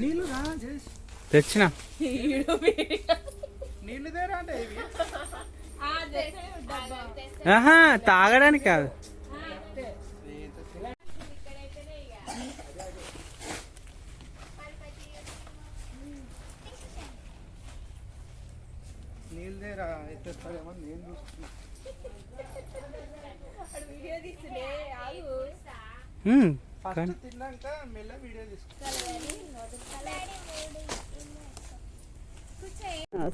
నీళ్ళు రా తెచ్చిన. నీళ్ళు తేరా అంటే ఇవి. ఆహా తాగడానికి కాదు. నీళ్ళు తేరా ఎత్తేస్తారేమో నేను చూస్తున్నా. ఫస్ట్ కానీ- తిన్నాక మెల్ల వీడియో తీసుకో.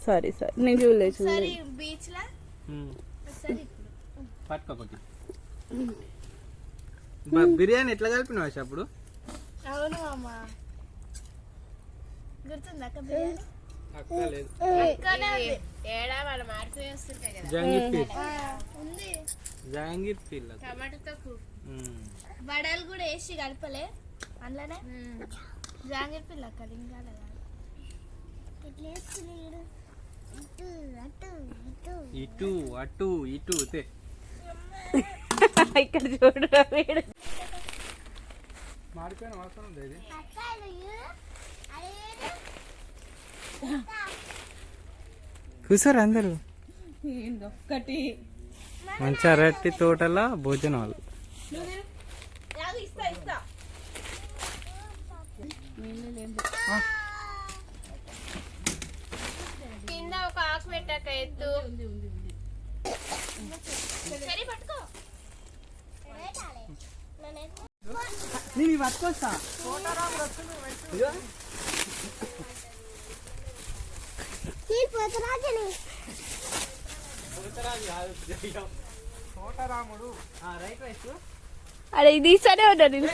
సారీ సారీ నేను చూడలేదు చూడలేదు బీచ్ లా ఉమ్. సరే పట్టుకోకొట్టి బ- బిర్యానీ ఎట్లా కలిపినావు అప్పుడు? అవును అమ్మ. గుర్తుందా అక్క బిర్యానీ? అక్కనే. ఏడా వాళ్ళు మార్చి వేస్తుంటాయి కదా. జహాంగీర్ పీర్ టమాటోతో వడలు కూడా వేసి కలపలే. అందులోనే జాంగీర్ పిల్ల అక్క ఇంకా ఇటు అటు ఇటు. ఇక్కడ చూడరా వీడు. మాడిపోయిన వాసన ఉంది ఇది? కూర్చోరు అందరు? ఒక్కటి. మంచి అరటి తోటల భోజనాలు. ఇస్తా ఇస్తా కింద ఒక ఆకు పెట్టాక ఎత్తు. సరే పట్టుకో. నేను ఇవి పట్టుకొస్తా తోటరాముడు అరే ఇది ఇస్తానే ఉన్నా నేను.